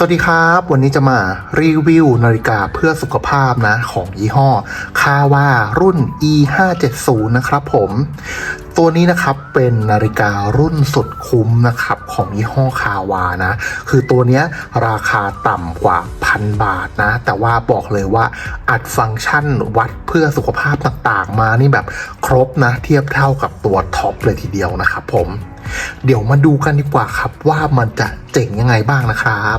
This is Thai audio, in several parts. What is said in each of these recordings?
สวัสดีครับ วันนี้จะมารีวิวนาฬิกาเพื่อสุขภาพนะ ของยี่ห้อคาวารุ่น e 5 7 0นะครับผม ตัวนี้นะครับเป็นนาฬิการุ่นสุดคุ้มนะครับของยี่ห้อคาวานะ คือตัวนี้ราคาต่ำกว่าพันบาทนะ แต่ว่าบอกเลยว่าอัดฟังก์ชันวัดเพื่อสุขภาพต่างๆ มานี่แบบครบนะ เทียบเท่ากับตัวท็อปเลยทีเดียวนะครับผม เดี๋ยวมาดูกันดีกว่าครับว่ามันจะเจ๋งยังไงบ้างนะครับ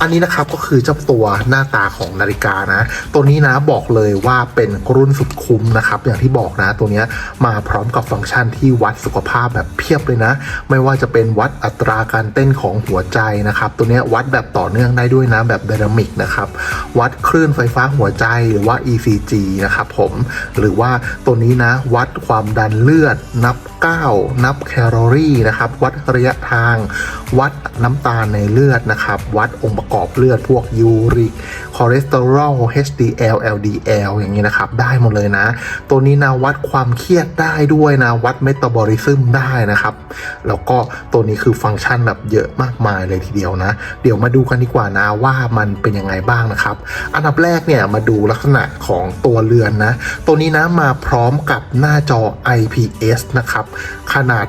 อันนี้นะครับก็คือเจ้าตัวหน้าตาของนาฬิกานะ ตัวนี้นะบอกเลยว่าเป็นรุ่นสุดคุ้มนะครับ อย่างที่บอกนะตัวนี้มาพร้อมกับฟังก์ชันที่วัดสุขภาพแบบเพียบเลยนะ ไม่ว่าจะเป็นวัดอัตราการเต้นของหัวใจนะครับ ตัวนี้วัดแบบต่อเนื่องได้ด้วยนะแบบไดนามิกนะครับ วัดคลื่นไฟฟ้าหัวใจหรือว่า ECG นะครับผม หรือว่าตัวนี้นะวัดความดันเลือดนับก้าวนับแคลอรี่นะครับ วัดระยะทาง วัดน้ำตาลในเลือดนะครับ วัดองค์ประกอบเลือดพวกยูริกคอเลสเตอรอล HDL LDL อย่างนี้นะครับ ได้หมดเลยนะ ตัวนี้นะวัดความเครียดได้ด้วยนะ วัดเมตาบอลิซึมได้นะครับ แล้วก็ตัวนี้คือฟังก์ชันแบบเยอะมากมายเลยทีเดียวนะ เดี๋ยวมาดูกันดีกว่านะว่ามันเป็นยังไงบ้างนะครับ อันดับแรกเนี่ยมาดูลักษณะของตัวเรือนนะ ตัวนี้นะมาพร้อมกับหน้าจอ IPS นะครับขนาด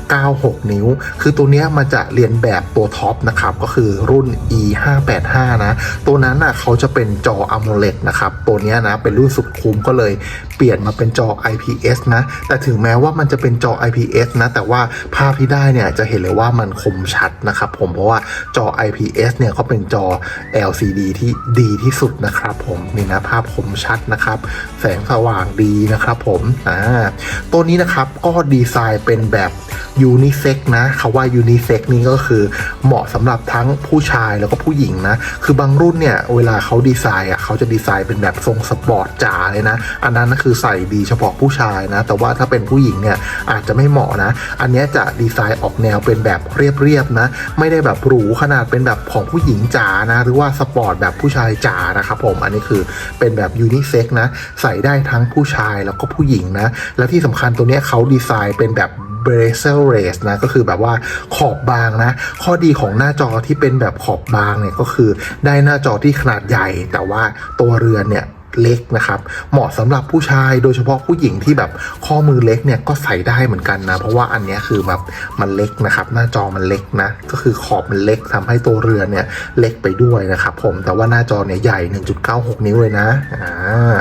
1.96 นิ้ว คือตัวนี้มันจะเรียนแบบตัวท็อปนะครับก็คือรุ่น E 5 8 5นะ ตัวนั้นน่ะเขาจะเป็นจอ AMOLED นะครับ ตัวนี้นะ เป็นรุ่นสุดคุ้มก็เลยเปลี่ยนมาเป็นจอ IPS นะ แต่ถึงแม้ว่ามันจะเป็นจอ IPS นะ แต่ว่าภาพที่ได้เนี่ยจะเห็นเลยว่ามันคมชัดนะครับผม เพราะว่าจอ IPS เนี่ยเขาเป็นจอ LCD ที่ดีที่สุดนะครับผมนี่นะภาพคมชัดนะครับ แสงสว่างดีนะครับผมอ่าตัวนี้นะครับก็ดีไซน์เป็นแบบยูนิเซ็กนะคาว่ายูนิเซ็กนี่ก็คือเหมาะสำหรับทั้งผู้ชายแล้วก็ผู้หญิงนะ คือบางรุ่นเนี่ยเวลาเขาดีไซน์อะเขาจะดีไซน์เป็นแบบทรงสปอร์ตจ๋าเลยนะ อันนั้นนะคือใส่ดีเฉพาะผู้ชายนะ แต่ว่าถ้าเป็นผู้หญิงเนี่ยอาจจะไม่เหมาะนะ อันนี้จะดีไซน์ออกแนวเป็นแบบเรียบๆนะ ไม่ได้แบบหรูขนาดเป็นแบบของผู้หญิงจ๋านะ หรือว่าสปอร์ตแบบผู้ชายจ๋านะครับผมอันนี้คือเป็นแบบยูนิเซ็กนะ ใส่ได้ทั้งผู้ชายแล้วก็ผู้หญิงนะ และที่สำคัญตัวเนี้ยเขาดีไซน์เป็นแบบ b r a z e l race นะก็คือแบบว่าขอบบางนะ ข้อดีของหน้าจอที่เป็นแบบขอบบางเนี่ยก็คือได้หน้าจอที่ขนาดใหญ่ แต่ว่าตัวเรือนเนี่ยเล็กนะครับเหมาะสำหรับผู้ชายโดยเฉพาะผู้หญิงที่แบบข้อมือเล็กเนี่ยก็ใส่ได้เหมือนกันนะ เพราะว่าอันนี้คือแบบมันเล็กนะครับ หน้าจอมันเล็กนะ ก็คือขอบมันเล็กทำให้ตัวเรือนเนี่ยเล็กไปด้วยนะครับผมแต่ว่าหน้าจอเนี่ยใหญ่ 1.96 นิ้วเลยนะอ่า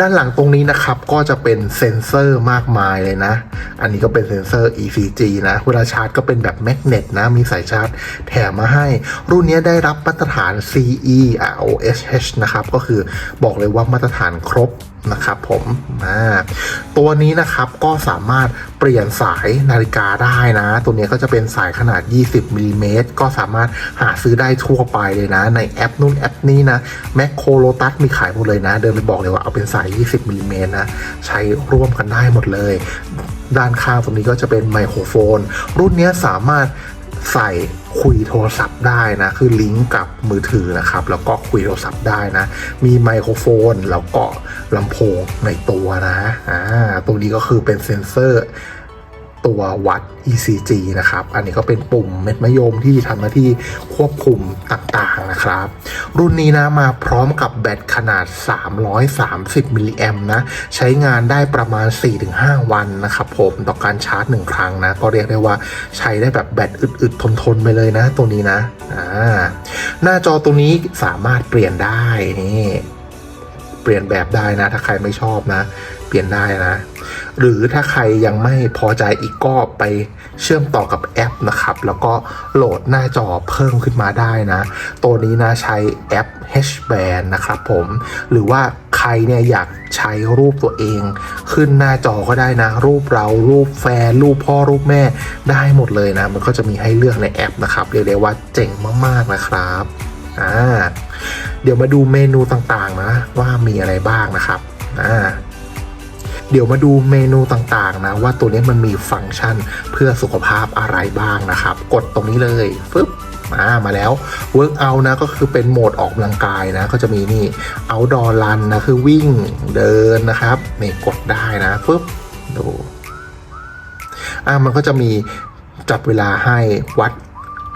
ด้านหลังตรงนี้นะครับ ก็จะเป็นเซ็นเซอร์มากมายเลยนะ อันนี้ก็เป็นเซ็นเซอร์ ECG นะ เวลาชาร์จก็เป็นแบบแมกเนตนะ มีสายชาร์จแถมมาให้ รุ่นนี้ได้รับมาตรฐาน CE ROSH นะครับ ก็คือบอกเลยว่ามาตรฐานครบ นะครับผมอ่าตัวนี้นะครับก็สามารถเปลี่ยนสายนาฬิกาได้นะ ตัวนี้ก็จะเป็นสายขนาด 20มิลลิเมตรก็สามารถหาซื้อได้ทั่วไปเลยนะ ในแอปนู่นแอปนี้นะแมคโครโลตัสมีขายหมดเลยนะ เดินไปบอกเลยว่าเอาเป็นสาย 20มิลลิเมตรนะ ใช้ร่วมกันได้หมดเลย ด้านข้างตรงนี้ก็จะเป็นไมโครโฟน รุ่นนี้สามารถ ใส่คุยโทรศัพท์ได้นะ คือลิงก์กับมือถือนะครับ แล้วก็คุยโทรศัพท์ได้นะ มีไมโครโฟน แล้วก็ลำโพงในตัวนะอ่าตัวนี้ก็คือเป็นเซ็นเซอร์ ตัววัด ECG นะครับ อันนี้ก็เป็นปุ่มเม็ดมะยมที่ทำหน้าที่ควบคุมต่างๆนะครับ รุ่นนี้นะมาพร้อมกับแบตขนาด 330 มิลลิแอมนะใช้งานได้ประมาณ 4-5 วันนะครับผมต่อการชาร์จ 1 ครั้งนะ ก็เรียกได้ว่าใช้ได้แบบแบตอึดๆ ทนๆ ไปเลยนะตัวนี้นะอ่าหน้าจอตัวนี้สามารถเปลี่ยนได้นี่ เปลี่ยนแบบได้นะ ถ้าใครไม่ชอบนะ เปลี่ยนได้นะ หรือถ้าใครยังไม่พอใจอีกก็ไปเชื่อมต่อกับแอปนะครับ แล้วก็โหลดหน้าจอเพิ่มขึ้นมาได้นะ ตัวนี้นะใช้แอป H band นะครับผมหรือว่าใครเนี่ยอยากใช้รูปตัวเอง ขึ้นหน้าจอก็ได้นะ รูปเรารูปแฟน รูปพ่อรูปแม่ได้หมดเลยนะ มันก็จะมีให้เลือกในแอปนะครับ เรียกได้ว่าเจ๋งมากๆนะครับ อ่าเดี๋ยวมาดูเมนูต่างๆนะว่ามีอะไรบ้างนะครับอ่าเดี๋ยวมาดูเมนูต่างๆนะ ว่าตัวนี้มันมีฟังก์ชันเพื่อสุขภาพอะไรบ้างนะครับ กดตรงนี้เลยฟึบมามาแล้ว Work Out นะก็คือเป็นโหมดออกกำลังกายนะ ก็จะมีนี่ Outdoor Run นะคือวิ่งเดินนะครับนี่กดได้นะฟึบดูอะมันก็จะมีจับเวลาให้วัด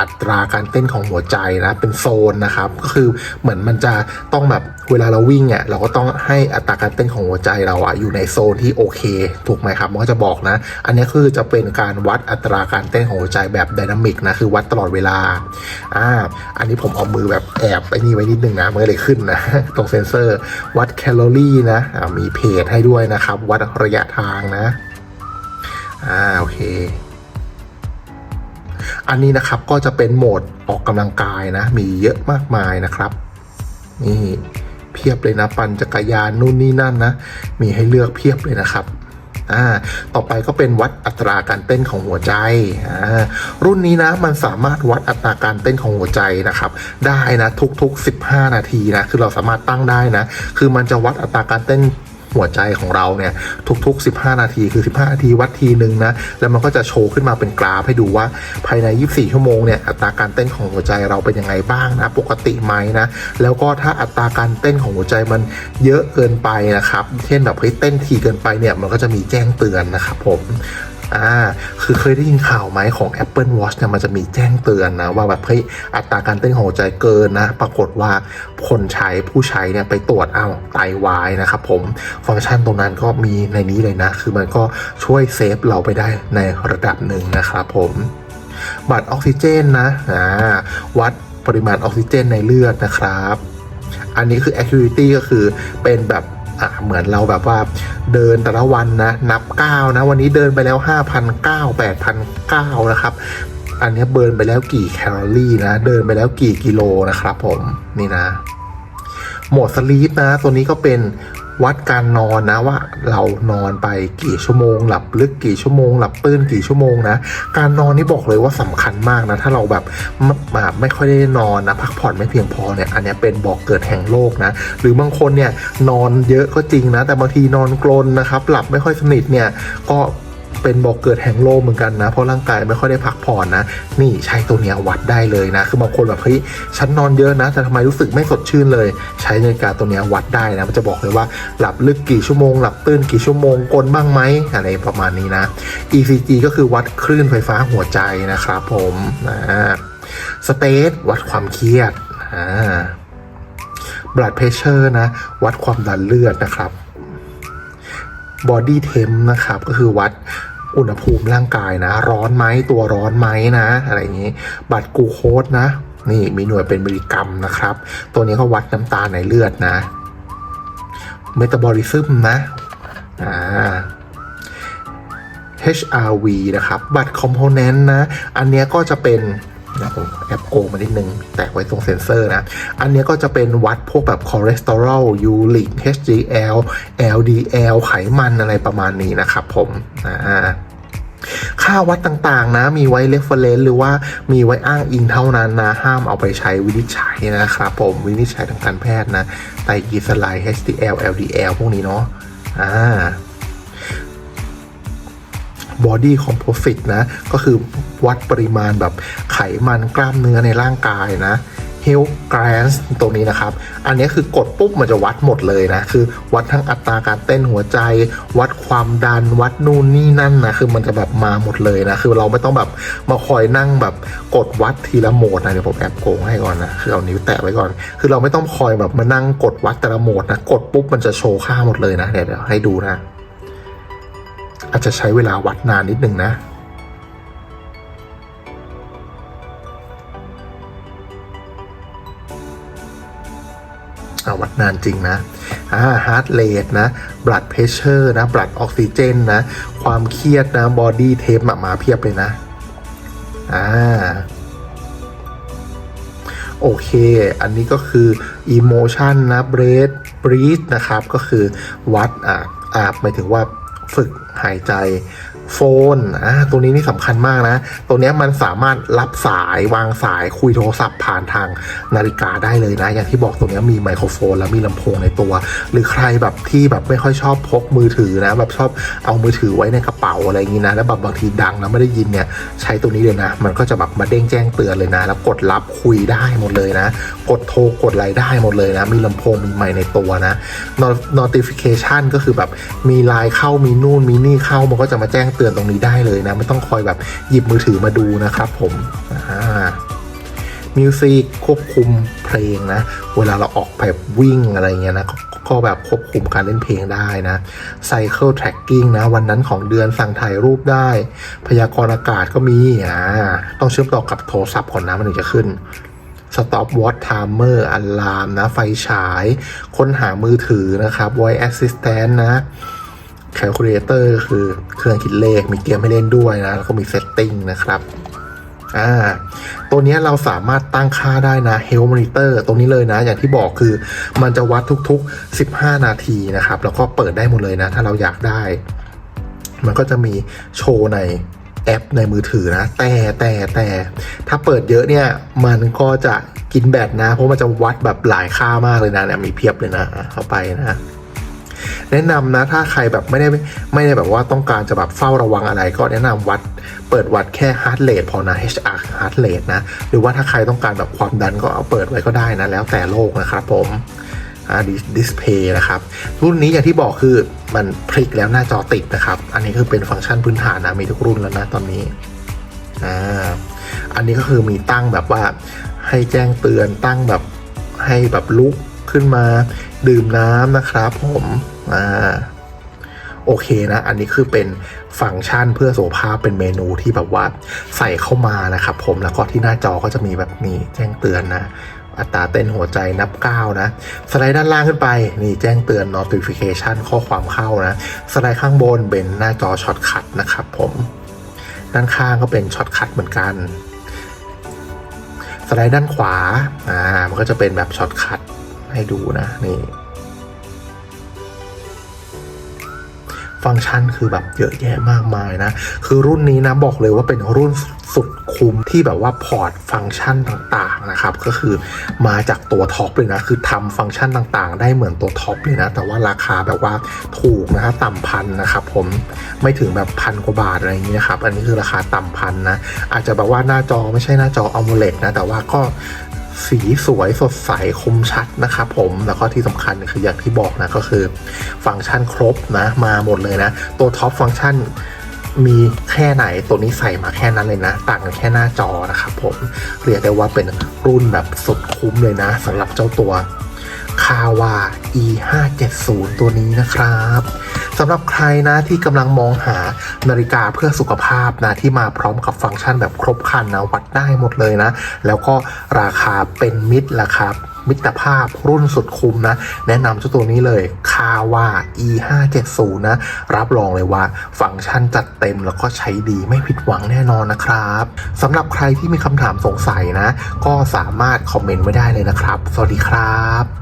อัตราการเต้นของหัวใจนะเป็นโซนนะครับ ก็คือเหมือนมันจะต้องแบบเวลาเราวิ่งเนี่ยเราก็ต้องให้อัตราการเต้นของหัวใจเราอะอยู่ในโซนที่โอเค ถูกไหมครับมันก็จะบอกนะ อันนี้คือจะเป็นการวัดอัตราการเต้นของหัวใจแบบไดนามิกนะคือวัดตลอดเวลาอ่าอันนี้ผมเอามือแบบแอบไปนี่ไว้นิดนึงนะมันก็เลยขึ้นนะตรงเซนเซอร์ วัดแคลอรี่นะมีเพจให้ด้วยนะครับ วัดระยะทางนะอ่าโอเค อันนี้นะครับก็จะเป็นโหมดออกกำลังกายนะ มีเยอะมากมายนะครับ นี่เพียบเลยนะปั่นจักรยานนู่นนี่นั่นนะ มีให้เลือกเพียบเลยนะครับอ่าต่อไปก็เป็นวัดอัตราการเต้นของหัวใจอ่ารุ่นนี้นะมันสามารถวัดอัตราการเต้นของหัวใจนะครับ ได้นะทุกๆ 15 นาทีนะคือเราสามารถตั้งได้นะ คือมันจะวัดอัตราการเต้น หัวใจของเราเนี่ยทุก ๆ 15 นาทีคือ 15 นาทีวัดทีหนึ่งนะแล้วมันก็จะโชว์ขึ้นมาเป็นกราฟให้ดูว่าภายใน 24 ชั่วโมงเนี่ยอัตราการเต้นของหัวใจเราเป็นยังไงบ้างนะปกติไหมนะแล้วก็ถ้าอัตราการเต้นของหัวใจมันเยอะเกินไปนะครับเช่นแบบเฮ้ยเต้นทีเกินไปเนี่ยมันก็จะมีแจ้งเตือนนะครับผม อ่าคือเคยได้ยินข่าวไหมของ Apple Watch เนี่ยมันจะมีแจ้งเตือนนะ ว่าแบบเฮ้ยอัตราการเต้นของหัวใจเกินนะ ปรากฏว่าคนใช้ผู้ใช้เนี่ยไปตรวจอ้าวไตวายนะครับผมฟังก์ชันตรงนั้นก็มีในนี้เลยนะ คือมันก็ช่วยเซฟเราไปได้ในระดับหนึ่งนะครับผมบัตรออกซิเจนนะอ่าวัดปริมาณออกซิเจนในเลือดนะครับ อันนี้คือ activity ก็คือเป็นแบบ อะเหมือนเราแบบว่าเดินแต่ละวันนะนับก้าวนะ วันนี้เดินไปแล้ว5,009 8,009นะครับอันนี้เบิร์นไปแล้วกี่แคลอรี่นะ เดินไปแล้วกี่กิโลนะครับผมนี่นะ โหมดสลีปนะ ตัวนี้ก็เป็น วัดการนอนนะว่าเรานอนไปกี่ชั่วโมง หลับลึกกี่ชั่วโมง หลับตื้นกี่ชั่วโมงนะ การนอนนี่บอกเลยว่าสำคัญมากนะ ถ้าเราแบบไม่แบบไม่ค่อยได้นอนนะพักผ่อนไม่เพียงพอเนี่ยอันนี้เป็นบอกเกิดแห่งโรคนะ หรือบางคนเนี่ยนอนเยอะก็จริงนะ แต่บางทีนอนกลนนะครับ หลับไม่ค่อยสนิทเนี่ยก็ เป็นบอกเกิดแห่งโรคเหมือนกันนะ เพราะร่างกายไม่ค่อยได้พักผ่อนนะ นี่ใช้ตัวเนี้ยวัดได้เลยนะ คือบางคนแบบเฮ้ยฉันนอนเยอะนะ แต่ทำไมรู้สึกไม่สดชื่นเลย ใช้นาฬิกาตัวเนี้ยวัดได้นะ มันจะบอกเลยว่าหลับลึกกี่ชั่วโมง หลับตื้นกี่ชั่วโมงกลนบ้างไหมอะไรประมาณนี้นะ ECG ก็คือวัดคลื่นไฟฟ้าหัวใจนะครับผมนะสเตทวัดความเครียดอ่า blood pressure นะ วัดความดันเลือดนะครับ body temp นะครับ ก็คือวัด อุณหภูมิร่างกายนะ ร้อนไหมตัวร้อนไหมนะ อะไรอย่างนี้ บัตรกูโคสนะ นี่มีหน่วยเป็นมิลลิกรัมนะครับ ตัวนี้ก็วัดน้ำตาลในเลือดนะเมตาบอลิซึมนะอ่า HRV นะครับ บัตรคอมโพเนนต์นะ อันนี้ก็จะเป็น นะผมแอบโกงมานิดนึง แตกไว้ตรงเซ็นเซอร์นะ อันนี้ก็จะเป็นวัดพวกแบบคอเลสเตอรอลยูริก HDL LDL ไขมันอะไรประมาณนี้นะครับผมอ่าค่าวัดต่างๆนะมีไว้ reference หรือว่ามีไว้อ้างอิงเท่านั้นนะ ห้ามเอาไปใช้วินิจฉัยนะครับผมวินิจฉัยทางการแพทย์นะไตรกลีเซอไรด์ HDL LDL พวกนี้เนาะอ่า body composite นะ ก็คือวัดปริมาณแบบไขมันกล้ามเนื้อในร่างกายนะ health grants ตรงนี้นะครับ อันนี้คือกดปุ๊บมันจะวัดหมดเลยนะ คือวัดทั้งอัตราการเต้นหัวใจ วัดความดัน วัดนู่นนี่นั่นนะ คือมันจะแบบมาหมดเลยนะ คือเราไม่ต้องแบบมาคอยนั่งแบบกดวัดทีละโหมดนะ เดี๋ยวผมแอบโกงให้ก่อนนะ คือเอานิ้วแตะไว้ก่อน คือเราไม่ต้องคอยแบบมานั่งกดวัดแต่ละโหมดนะ กดปุ๊บมันจะโชว์ค่าหมดเลยนะ เดี๋ยวให้ดูนะ อาจจะใช้เวลาวัดนานนิดนึงนะอาวัดนานจริงนะอ่าฮาร์ดเรทนะบลัดเพชเชอร์นะบลัดออกซิเจนนะ ความเครียดนะบอดี้เทปมาเพียบเลยนะ อ่าโอเค อันนี้ก็คือ emotion นะ breath breathe นะครับ ก็คือวัดอ่าอ่าหมายถึงว่าฝึก หายใจโฟนอ่าตัวนี้นี่สำคัญมากนะ ตัวนี้มันสามารถรับสายวางสายคุยโทรศัพท์ผ่านทางนาฬิกาได้เลยนะ อย่างที่บอกตัวนี้มีไมโครโฟน แล้วมีลำโพงในตัว หรือใครแบบที่แบบไม่ค่อยชอบพกมือถือนะ แบบชอบเอามือถือไว้ในกระเป๋าอะไรอย่างนี้นะ แล้วแบบบางทีดังแล้วไม่ได้ยินเนี่ยใช้ตัวนี้เลยนะ มันก็จะแบบมาเด้งแจ้งเตือนเลยนะ แล้วกดรับคุยได้หมดเลยนะ กดโทรกดอะไรได้หมดเลยนะ มีลำโพงมีไมค์ในตัวนะ notification ก็คือแบบมีไลน์เข้ามีนู่นมีนี่เข้ามันก็จะมาแจ้งเตือนตรงนี้ได้เลยนะ ไม่ต้องคอยแบบหยิบมือถือมาดูนะครับผมอ่ามิวสิกควบคุมเพลงนะ เวลาเราออกแบบวิ่งอะไรเงี้ยนะกก็แบบควบคุมการเล่นเพลงได้นะ Cycle Tracking นะ วันนั้นของเดือนสั่งถ่ายรูปได้ พยากรณ์อากาศก็มีอ่าต้องเชื่อมต่อกับโทรศัพท์ก่อนนะมันถึงจะขึ้น Stop Watch Timer อัลลามนะ ไฟฉาย ค้นหามือถือนะครับ Voice Assistant นะ Calculator คือเครื่องคิดเลขมีเกมให้เล่นด้วยนะ แล้วก็มี Setting นะครับอ่าตัวนี้เราสามารถตั้งค่าได้นะ Health Monitor ตรงนี้เลยนะ อย่างที่บอกคือมันจะวัดทุกๆ 15 นาทีนะครับ แล้วก็เปิดได้หมดเลยนะ ถ้าเราอยากได้ มันก็จะมีโชว์ในแอปในมือถือนะ แต่แต่แต่ถ้าเปิดเยอะเนี่ย มันก็จะกินแบตนะ เพราะมันจะวัดแบบหลายค่ามากเลยนะเนี่ยมีเพียบเลยนะเข้าไปนะ แนะนำนะถ้าใครแบบไม่ได้ไม่ได้แบบว่าต้องการจะแบบเฝ้าระวังอะไร ก็แนะนำวัดเปิดวัดแค่ heart rate พอนะ HR heart rate นะ หรือว่าถ้าใครต้องการแบบความดันก็เอาเปิดไว้ก็ได้นะ แล้วแต่โรคนะครับผมอ่าดิสเพย์นะครับ รุ่นนี้อย่างที่บอกคือมันพลิกแล้วหน้าจอติดนะครับ อันนี้คือเป็นฟังก์ชันพื้นฐานนะ มีทุกรุ่นแล้วนะตอนนี้อ่าอันนี้ก็คือมีตั้งแบบว่าให้แจ้งเตือนตั้งแบบให้แบบลุกขึ้นมาดื่มน้ำนะครับผม อ่าโอเคนะ อันนี้คือเป็นฟังก์ชันเพื่อสุขภาพเป็นเมนูที่แบบว่าใส่เข้ามานะครับผม แล้วก็ที่หน้าจอก็จะมีแบบนี้แจ้งเตือนนะ อัตราเต้นหัวใจนับ 9 นะ สไลด์ด้านล่างขึ้นไป นี่แจ้งเตือน notification ข้อความเข้านะ สไลด์ข้างบนเป็นหน้าจอช็อตคัทนะครับผม ด้านข้างก็เป็นช็อตคัทเหมือนกัน สไลด์ด้านขวา อ่า มันก็จะเป็นแบบช็อตคัทให้ดูนะ นี่ ฟังก์ชันคือแบบเยอะแยะมากมายนะ คือรุ่นนี้นะบอกเลยว่าเป็นรุ่นสุดคุ้มที่แบบว่าพอร์ตฟังก์ชันต่างๆนะครับ ก็คือมาจากตัวท็อปเลยนะ คือทำฟังก์ชันต่างๆ ได้เหมือนตัวท็อปเลยนะ แต่ว่าราคาแบบว่าถูกนะต่ำพันนะครับผมไม่ถึงแบบพันกว่าบาทอะไรอย่างนี้นะครับ อันนี้คือราคาต่ำพันนะ อาจจะแบบว่าหน้าจอไม่ใช่หน้าจออัลโมเลดนะ แต่ว่าก็ สีสวยสดใสคมชัดนะครับผมแล้วก็ที่สำคัญคืออย่างที่บอกนะก็คือ ฟังก์ชันครบนะมาหมดเลยนะ ตัวท็อปฟังก์ชันมีแค่ไหนตัวนี้ใส่มาแค่นั้นเลยนะ ต่างกันแค่หน้าจอนะครับผมเรียกได้ว่าเป็นรุ่นแบบสุดคุ้มเลยนะสำหรับเจ้าตัวคาวา e 5 7 0ตัวนี้นะครับ สำหรับใครนะที่กำลังมองหานาฬิกาเพื่อสุขภาพนะที่มาพร้อมกับฟังก์ชันแบบครบครันนะวัดได้หมดเลยนะ แล้วก็ราคาเป็นมิตรราคามิตรภาพรุ่นสุดคุ้มนะ แนะนำเจ้าตัวนี้เลยคาว่า e 5 7 0นะ รับรองเลยว่าฟังก์ชันจัดเต็มแล้วก็ใช้ดีไม่ผิดหวังแน่นอนนะครับสำหรับใครที่มีคำถามสงสัยนะ ก็สามารถคอมเมนต์ไว้ได้เลยนะครับ สวัสดีครับ